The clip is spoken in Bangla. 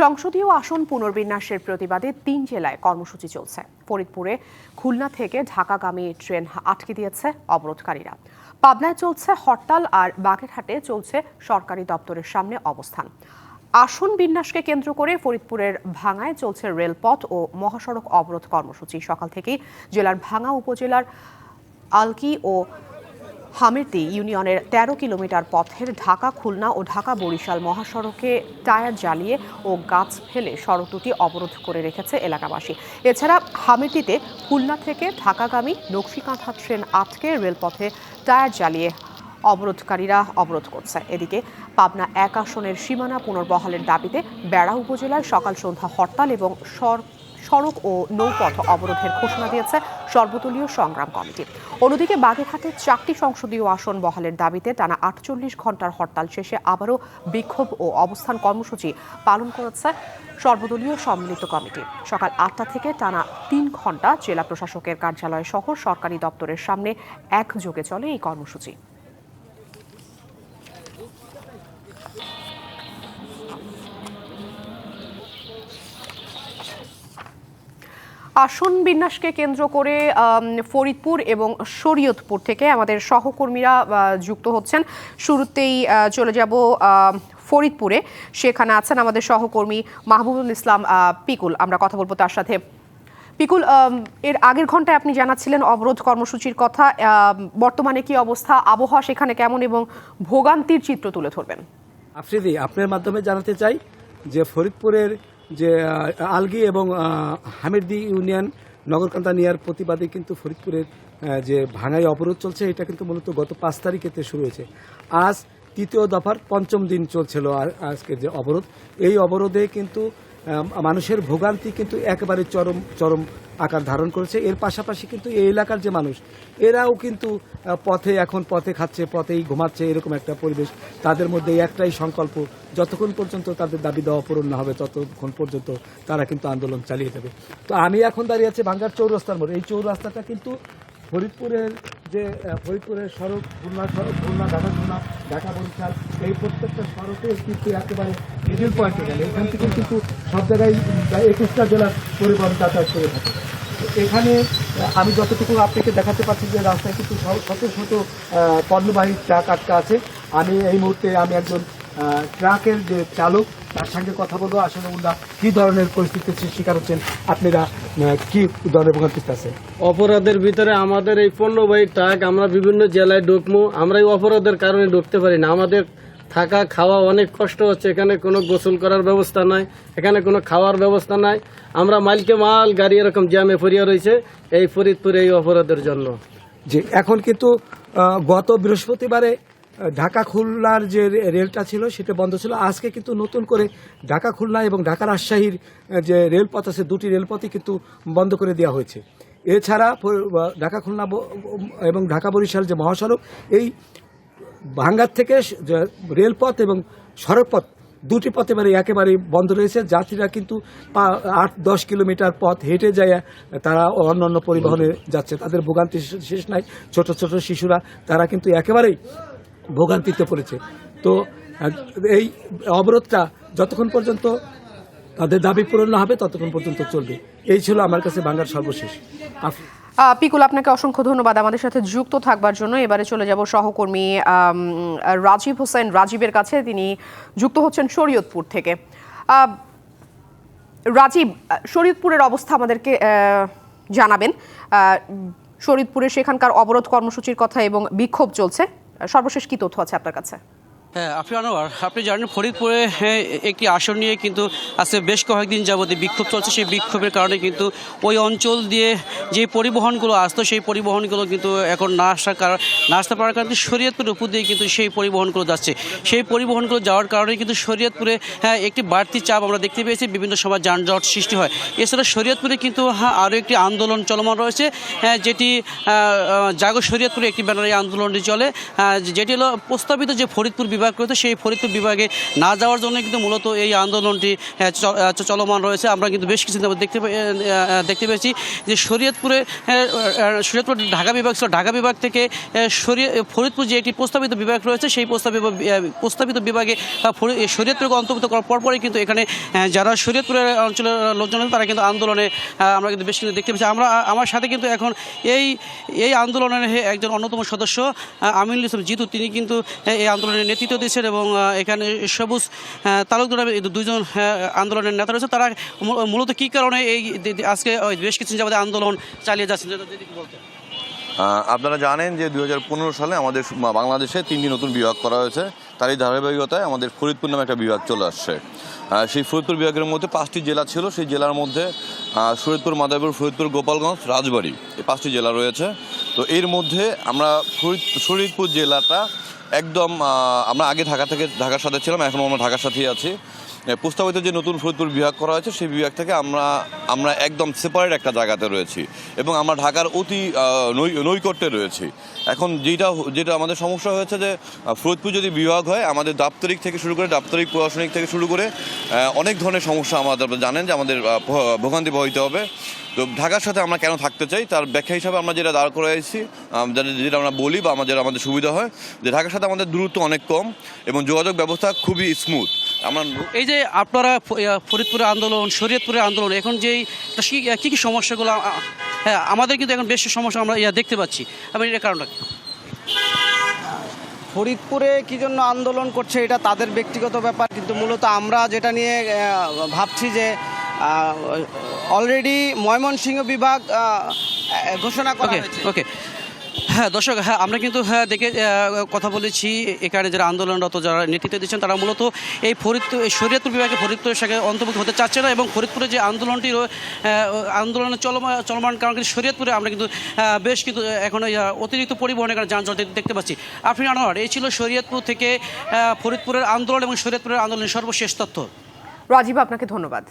সংসদীয় আসন পুনর্বিন্যাসের প্রতিবাদে তিন জেলায় কর্মসূচি চলছে। ফরিদপুরে খুলনা থেকে ঢাকাগামী ট্রেন আটকে দিয়েছে অবরোধকারীরা। পাবনায় চলছে হরতাল আর বাগেরহাটে চলছে সরকারি দপ্তরের সামনে অবস্থান। আসন বিন্যাসকে কেন্দ্র করে ফরিদপুরের ভাঙায় চলছে রেলপথ ও মহাসড়ক অবরোধ কর্মসূচি। সকাল থেকেই জেলার ভাঙা উপজেলার আলকি ও হামিরদি ইউনিয়নের ১৩ কিলোমিটার পথের ঢাকা, খুলনা ও ঢাকা বরিশাল মহাসড়কে টায়ার জ্বালিয়ে ও গাছ ফেলে সড়ক দুটি অবরোধ করে রেখেছে এলাকাবাসী। এছাড়া হামিরদিতে খুলনা থেকে ঢাকাগামী নকশিকাঁথা ট্রেন আটকে রেলপথে টায়ার জ্বালিয়ে অবরোধকারীরা অবরোধ করছে। এদিকে পাবনা এক আসনের সীমানা পুনর্বহালের দাবিতে বেড়া উপজেলায় সকাল সন্ধ্যা হরতাল এবং সর সড়ক ও নৌপথ অবরোধের ঘোষণা দিয়েছে সর্বদলীয় সংগ্রাম কমিটি। অন্যদিকে বাগেরহাটে চারটি সংসদীয় আসন বহালের দাবিতে টানা আটচল্লিশ ঘণ্টার হরতাল শেষে আবারও বিক্ষোভ ও অবস্থান কর্মসূচি পালন করেছে সর্বদলীয় সম্মিলিত কমিটি। সকাল আটটা থেকে টানা তিন ঘণ্টা জেলা প্রশাসকের কার্যালয় সহ সরকারি দপ্তরের সামনে একযোগে চলে এই কর্মসূচি। আসন বিন্যাসকে কেন্দ্র করে ফরিদপুর এবং শরীয়তপুর থেকে আমাদের সহকর্মীরা যুক্ত হচ্ছেন। শুরুতেই চলে যাব ফরিদপুরে। সেখানে আছেন আমাদের সহকর্মী মাহবুবুল ইসলাম পিকুল। আমরা কথা বলব তার সাথে। পিকুল এর আগের ঘন্টায় আপনি জানাচ্ছিলেন অবরোধ কর্মসূচির কথা। বর্তমানে কি অবস্থা? আবহাওয়া সেখানে কেমন এবং ভোগান্তির চিত্র তুলে ধরবেন? আফ্রিদি, আপনার মাধ্যমে জানাতে চাই যে ফরিদপুরের যে আলগি এবং হামিরদি ইউনিয়ন নগরকান্দা নেওয়ার প্রতিবাদে কিন্তু ফরিদপুরের যে ভাঙাই অবরোধ চলছে, এটা কিন্তু মূলত গত পাঁচ তারিখেতে শুরু হয়েছে। আজ তৃতীয় দফার পঞ্চম দিন চলছিল আজকের যে অবরোধ। এই অবরোধে কিন্তু মানুষের ভোগান্তি কিন্তু একেবারে চরম চরম আকার ধারণ করেছে। এর পাশাপাশি কিন্তু এই এলাকার যে মানুষ, এরাও কিন্তু পথে এখন পথে খাচ্ছে, পথেই ঘুমাচ্ছে এরকম একটা পরিবেশ। তাদের মধ্যে একটাই সংকল্প, যতক্ষণ পর্যন্ত তাদের দাবি দেওয়া পূরণ না হবে, ততক্ষণ পর্যন্ত তারা কিন্তু আন্দোলন চালিয়ে যাবে। তো আমি এখন দাঁড়িয়ে আছি বাঙ্গার চৌরাস্তার মোড়ে। এই চৌরাস্তাটা কিন্তু ফরিদপুরের যে ফরিদপুরের সড়ক, খুলনা সড়ক, খুলনা ঢাকা খুলনা, ঢাকা বরিশাল, এই প্রত্যেকটা সড়কে কিন্তু একেবারে মিডিল পয়েন্টে গেলে এখান থেকে কিন্তু সব জায়গায় একুশটা জেলার পরিবহন যাতায়াত করে থাকে। এখানে আমি যতটুকু আপনাকে দেখাতে পারছি যে রাস্তায় কিন্তু শত শত পণ্যবাহী ট্রাক আটকা আছে। আমি এই মুহূর্তে আমি একজন ট্রাকের যে চালক তার সঙ্গে কথা বলব। আসলে ওনারা কি ধরনের পরিস্থিতির শিকার হচ্ছেন? আপনারা কি ধরনের ভোগান্তিতে আছেন অপরাধের ভিতরে আমাদের এই পণ্যবাহী ট্রাক আমরা বিভিন্ন জেলায় ঢুকবো। আমরা এই অপরাধের কারণে ঢুকতে পারি না। আমাদের থাকা খাওয়া অনেক কষ্ট হচ্ছে। এখানে কোনো গোসল করার ব্যবস্থা নাই। এখানে কোনো খাওয়ার ব্যবস্থা নাই। আমরা মাইলকে মাল গাড়ি এরকম জ্যামে ফরিয়া রয়েছে এই ফরিদপুরে এই অপরাধের জন্য। যে এখন কিন্তু গত বৃহস্পতিবারে ঢাকা খুলনার যে রেলটা ছিল, সেটা বন্ধ ছিল। আজকে কিন্তু নতুন করে ঢাকা খুলনা এবং ঢাকা রাজশাহীর যে রেলপথ আছে, দুটি রেলপথই কিন্তু বন্ধ করে দেওয়া হয়েছে। এছাড়া ঢাকা খুলনা এবং ঢাকা বরিশাল যে মহাসড়ক, এই ভাঙ্গার থেকে রেলপথ এবং সড়কপথ, দুটি পথে মানে একেবারে বন্ধ রয়েছে। যাত্রীরা কিন্তু আট, দশ কিলোমিটার পথ হেঁটে যায়, তারা অন্যান্য পরিবহনে যাচ্ছে। তাদের ভোগান্তি শেষ নাই। ছোট ছোট শিশুরা, তারা কিন্তু একেবারেই ভোগান্তিতে পড়েছে। তো এই অবরোধটা যতক্ষণ পর্যন্ত তাদের দাবি পূরণ হবে, ততক্ষণ পর্যন্ত চলবে। এই ছিল আমার কাছে বাংলার সর্বশেষ। পিকুল, আপনাকে অসংখ্য ধন্যবাদ। আমাদের সাথে যুক্ত থাকবার জন্য এবারে চলে যাব সহকর্মী রাজীব হোসেন রাজীবের কাছে। তিনি যুক্ত হচ্ছেন শরীয়তপুর থেকে। রাজীব, শরীয়তপুরের অবস্থা আমাদেরকে জানাবেন। শরীয়তপুরে সেখানকার অবরোধ কর্মসূচির কথা এবং বিক্ষোভ চলছে। সর্বশেষ কি তথ্য আছে আপনার কাছে? হ্যাঁ আপনি আনোয়ার আপনি জানেন ফরিদপুরে হ্যাঁ, একটি আসন নিয়ে কিন্তু আজকে বেশ কয়েকদিন যাবত বিক্ষোভ চলছে। সেই বিক্ষোভের কারণে কিন্তু ওই অঞ্চল দিয়ে যে পরিবহনগুলো আসতো সেই পরিবহনগুলো কিন্তু এখন না আসার কারণ না আসতে পারার কারণে শরীয়তপুরের উপর দিয়ে কিন্তু সেই পরিবহনগুলো যাচ্ছে। সেই পরিবহনগুলো যাওয়ার কারণে কিন্তু শরীয়তপুরে হ্যাঁ একটি বাড়তি চাপ আমরা দেখতে পেয়েছি বিভিন্ন সময় যানজট সৃষ্টি হয়। এছাড়া শরীয়তপুরে কিন্তু হ্যাঁ আরও একটি আন্দোলন চলমান রয়েছে হ্যাঁ, যেটি জাগো শরীয়তপুরে একটি ব্যানারে আন্দোলনটি চলে যেটি হলো প্রস্তাবিত যে ফরিদপুর বিভাগ রয়েছে সেই ফরিদপুর বিভাগে না যাওয়ার জন্য কিন্তু মূলত এই আন্দোলনটি চলমান রয়েছে। আমরা কিন্তু বেশ কিছু দেখতে দেখতে পেয়েছি যে শরীয়তপুরে শরীয়তপুর ঢাকা বিভাগ ছিল ঢাকা বিভাগ থেকে ফরিদপুর যে একটি প্রস্তাবিত বিভাগ রয়েছে, সেই প্রস্তাবিত প্রস্তাবিত বিভাগে শরীয়তপুরকে অন্তর্ভুক্ত করার পরপরই কিন্তু এখানে যারা শরীয়তপুরের অঞ্চলের লোকজন তারা কিন্তু আন্দোলনে আমরা কিন্তু বেশ কিছু দেখতে পেয়েছি। আমরা, আমার সাথে কিন্তু এখন এই এই আন্দোলনের একজন অন্যতম সদস্য আমিনুল ইসলাম জিতু। তিনি কিন্তু এই আন্দোলনের নেতৃত্ব দিচ্ছেন এবং এখানে সবুজ তালুকদার নামে দুজন আন্দোলনের নেতা রয়েছে। তারা মূলত কী কারণে এই আজকে বেশ কিছু যাবতীয় আন্দোলন চালিয়ে যাচ্ছেন? আপনারা জানেন যে দু হাজার পনেরো সালে আমাদের বাংলাদেশে তিনটি নতুন বিভাগ করা হয়েছে। তারই ধারাবাহিকতায় আমাদের ফরিদপুর নামে একটা বিভাগ চলে আসছে। সেই ফরিদপুর বিভাগের মধ্যে পাঁচটি জেলা ছিল। সেই জেলার মধ্যে আহ, শরীয়তপুর মাদারীপুর ফরিদপুর গোপালগঞ্জ রাজবাড়ি এই পাঁচটি জেলা রয়েছে। তো এর মধ্যে আমরা ফরিদ শরীয়তপুর জেলাটা একদম আমরা আগে ঢাকা থেকে ঢাকার সাথে ছিলাম এখন আমরা ঢাকার সাথেই আছি। প্রস্তাবিত যে নতুন ফরিদপুর বিভাগ করা হয়েছে, সেই বিভাগ থেকে আমরা আমরা একদম সেপারেট একটা জায়গাতে রয়েছি এবং আমরা ঢাকার অতি নৈকট্যে রয়েছি। এখন যেটা যেটা আমাদের সমস্যা হয়েছে যে ফরিদপুর যদি বিভাগ হয়, আমাদের দাপ্তরিক থেকে শুরু করে দাপ্তরিক প্রশাসনিক থেকে শুরু করে অনেক ধরনের সমস্যা আমাদের জানেন যে আমাদের ভোগান্তি বহিতে হবে। তো ঢাকার সাথে আমরা কেন থাকতে চাই? তার ব্যাখ্যা হিসাবে আমরা যেটা দাঁড় করাইছি আম, যেটা যেটা আমরা বলি বা আমাদের আমাদের সুবিধা হয় যে ঢাকার সাথে আমাদের দূরত্ব অনেক কম এবং যোগাযোগ ব্যবস্থা খুবই স্মুথ আমরা এই যে আপনারা ফরিদপুরের আন্দোলন শরীয়তপুরের আন্দোলন এখন যেই তা কি কী সমস্যাগুলো হ্যাঁ আমাদের কিন্তু এখন বেশ সমস্যা আমরা ইয়া দেখতে পাচ্ছি। আমি এর কারণটা ফরিদপুরে কি জন্য আন্দোলন করছে এটা তাদের ব্যক্তিগত ব্যাপার কিন্তু মূলত আমরা যেটা নিয়ে ভাবছি যে অলরেডি ময়মনসিংহ বিভাগ ঘোষণা করা ওকে হয়েছে। ওকে হ্যাঁ দর্শক হ্যাঁ আমরা কিন্তু হ্যাঁ দেখে কথা বলেছি। এখানে যারা আন্দোলনরত যারা নেতৃত্ব দিচ্ছেন তারা মূলত এই ফরিদপুর এই শরীয়তপুর বিভাগে ফরিদপুরের সাথে অন্তর্ভুক্ত হতে চাচ্ছে না এবং ফরিদপুরে যে আন্দোলনটি আন্দোলনের চলমান চলমান কারণ কিন্তু শরীয়তপুরে আমরা কিন্তু বেশ কিন্তু এখন ওই, অতিরিক্ত পরিবহনের কারণে যানজট দেখতে- দেখতে পাচ্ছি। আপনি আনোয়ার এই ছিল শরীয়তপুর থেকে ফরিদপুরের আন্দোলন এবং শরীয়তপুরের আন্দোলনের সর্বশেষ তথ্য। রাজীব আপনাকে ধন্যবাদ।